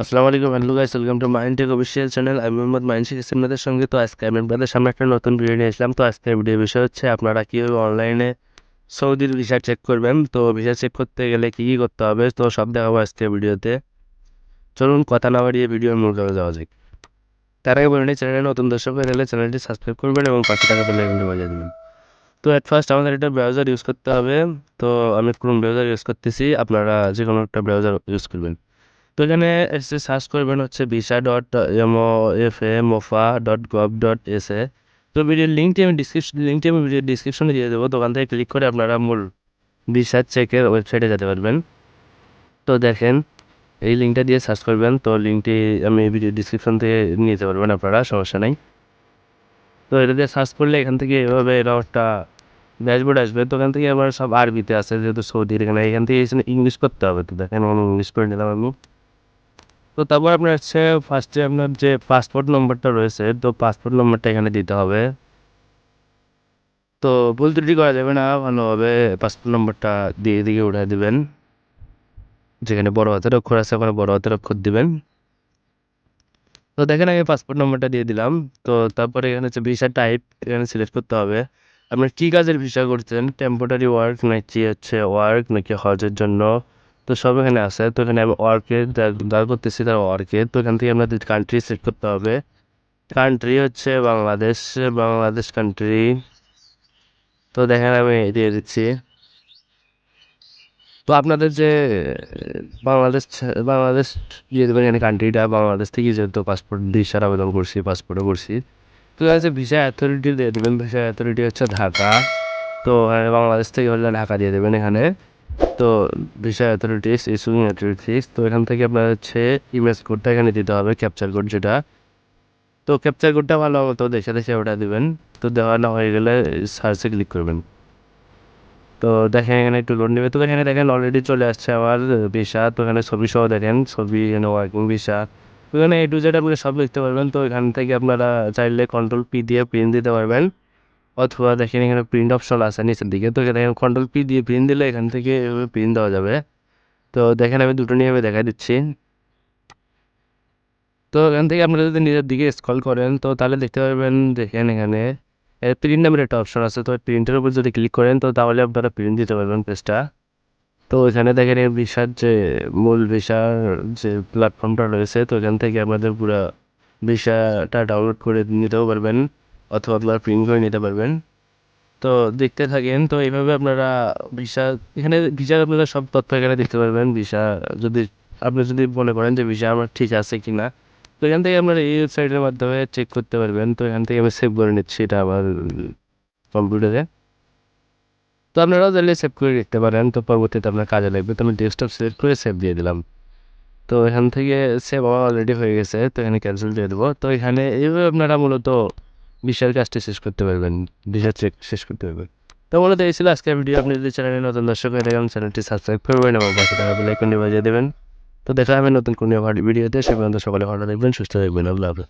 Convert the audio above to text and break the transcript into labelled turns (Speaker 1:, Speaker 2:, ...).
Speaker 1: আসসালামু আলাইকুম hello guys, welcome to mind tech official channel. আমি মোহাম্মদ মাইন শেখ সঙ্গে। তো আজকে আমি আপনাদের সামনে একটা নতুন ভিডিও নিয়ে আসলাম। তো আজকের ভিডিও বিষয় হচ্ছে, আপনারা কীভাবে অনলাইনে সৌদির ভিসা চেক করবেন? তো ভিসা চেক করতে গেলে কী কী করতে হবে? তো সব দেখাবো আজকের ভিডিওতে চলুন, কথা না বাড়িয়ে ভিডিওর মূল কাজে যাওয়া যাক। তার আগে বলে নিই চ্যানেলে নতুন দর্শক হয়ে গেলে চ্যানেলটি সাবস্ক্রাইব করবেন এবং পাশে টাকা পেলে এগুলো বাজিয়ে দেবেন। তো অ্যাট ফার্স্ট আমাদের একটা ব্রাউজার ইউজ করতে হবে। তো আমি ক্রোম ব্রাউজার ইউজ করতেছি? আপনারা যে কোনো একটা ব্রাউজার ইউজ করবেন। তো এখানে এসে সার্চ করবেন হচ্ছে visa dot F A mofa dot gov dot S A তো ভিডিওর লিঙ্কটি আমি ডিসক্রিপশন লিঙ্কটি আমি ভিডিও ডিসক্রিপশনে দিয়ে দেবো। দোকান থেকে ক্লিক করে আপনারা মূল ভিসা চেকের ওয়েবসাইটে যেতে পারবেন। তো দেখেন, এই লিঙ্কটা দিয়ে সার্চ করবেন। তো লিঙ্কটি আমি ভিডিও ডিসক্রিপশন থেকে নিয়ে যেতে পারবেন আপনারা, সমস্যা নেই। তো এটা দিয়ে সার্চ করলে এখান থেকে এভাবে এরকম একটা ড্যাশবোর্ড আসবে। তো ওখান থেকে আমার সব আরবিতে আছে, যেহেতু সৌদির এখানে। এখান থেকে ইংলিশ করতে হবে। তো দেখেন আমি ইংলিশ করে নিলাম আমি। তো তারপর আপনার হচ্ছে ফার্স্টে আপনার যে পাসপোর্ট নম্বরটা রয়েছে, তো পাসপোর্ট নম্বরটা এখানে দিতে হবে। তো ভুল ত্রুটি করা যাবে না, ভালোভাবে পাসপোর্ট নম্বরটা দিয়ে দিকে উঠে দেবেন। যেখানে বড় হাতের অক্ষর আছে, ওখানে বড় হাতের অক্ষর দিবেন। তো দেখেন আমি পাসপোর্ট নম্বরটা দিয়ে দিলাম। তো তারপরে এখানে হচ্ছে ভিসা টাইপ এখানে সিলেক্ট করতে হবে। আপনার কী কাজের ভিসা করছেন? টেম্পোরারি ওয়ার্ক নাকি হচ্ছে ওয়ার্ক নাকি হজের জন্য? তো সব এখানে আছে। তো এখানে আমি ওয়ার্কে দাঁড় করতেছি তার ওয়ার্কে তো এখান থেকে আপনাদের কান্ট্রি সেট করতে হবে। কান্ট্রি হচ্ছে বাংলাদেশ বাংলাদেশ কান্ট্রি তো দেখেন আমি দিয়ে দিচ্ছি। তো আপনাদের যে, বাংলাদেশ বাংলাদেশ দিয়ে দেবেন এখানে কান্ট্রিটা বাংলাদেশ থেকে যেহেতু পাসপোর্ট ভিসার আবেদন করছি পাসপোর্টও করছি। তো হচ্ছে ভিসা অ্যাথরিটি দিয়ে দেবেন ভিসা অ্যাথরিটি হচ্ছে ঢাকা। তো বাংলাদেশ থেকে হলে ঢাকা দিয়ে দেবেন এখানে। তো ভিসা অ্যাথরিটিস ইস্যুইং অ্যাথরিটিস তো এখান থেকে আপনার হচ্ছে ইমেজ কোডটা এখানে দিতে হবে ক্যাপচার কোড যেটা। তো ক্যাপচার কোডটা ভালো মতো দেশে দেশে ওটা দেবেন। তো দেওয়া না হয়ে গেলে সার্চে ক্লিক করবেন। তো দেখেন এখানে একটু লোন নেবে। তো এখানে দেখেন অলরেডি চলে আসছে আমার ভিসা তো এখানে ছবি সহ দেখেন, ছবি এখানে ওয়ার্কিং ভিসা এখানে এ টু জেড আপনি সব লিখতে পারবেন। তো এখান থেকে আপনারা চাইলে কন্ট্রোল পি দিয়ে প্রিন্ট দিতে পারবেন। অথবা দেখেন এখানে প্রিন্ট অপশন আছে নিচের দিকে। তো এখানে কন্ট্রোল পি দিয়ে প্রিন্ট দিলে এখান থেকে প্রিন্ট দেওয়া যাবে। তো দেখেন আমি দুটো নিয়ে আমি দেখা দিচ্ছি। তো এখান থেকে আপনারা যদি নিজের দিকে স্ক্রল করেন, তো তাহলে দেখতে পারবেন দেখেন এখানে প্রিন্ট নামের একটা অপশন আছে। তো প্রিন্টের উপর যদি ক্লিক করেন, তো তাহলে আপনারা প্রিন্ট দিতে পারবেন পেজটা তো এখানে দেখেন এই ভিসার যে মূল ভিসার যে প্ল্যাটফর্মটা রয়েছে, তো এখান থেকে আপনাদের পুরো ভিসাটা ডাউনলোড করে নিতেও পারবেন। অথবা আপনারা প্রিন্ট করে নিতে পারবেন। তো দেখতে থাকেন, তো এইভাবে আপনারা ভিসা, এখানে ভিসার আপনারা সব তথ্য এখানে দেখতে পারবেন, ভিসা যদি, আপনি যদি মনে করেন যে ভিসা আমার ঠিক আছে কি না তো এখান থেকে আপনারা এই ওয়েবসাইটের মাধ্যমে চেক করতে পারবেন, তো এখান থেকে আমি সেভ করে নিচ্ছি এটা আমার কম্পিউটারে তো আপনারাও চাইলে সেভ করে রাখতে পারেন, তো পরবর্তীতে আপনার কাজে লাগবে, তো আমি ডেস্কটপ সিলেক্ট করে সেভ দিয়ে দিলাম। তো এখান থেকে সেভ আমার অলরেডি হয়ে গেছে, তো এখানে ক্যান্সেল দিয়ে দেবো। তো এখানে এইভাবে আপনারা মূলত বিশাল কাজটি শেষ করতে পারবেন বিশাল চেক শেষ করতে পারবেন। তো মূলত এই ছিল আজকের ভিডিও আপনি যদি চ্যানেলে নতুন দর্শক হয়ে থাকেন চ্যানেলটি সাবস্ক্রাইব করবেন এবং পাশে টাকা বেলাইকনটি বাজিয়ে দেবেন। তো দেখা হবে নতুন কোনো ভিডিওতে সে পর্যন্ত সকালে ভালো থাকবেন, সুস্থ থাকবেন। আল্লাহ হাফেজ।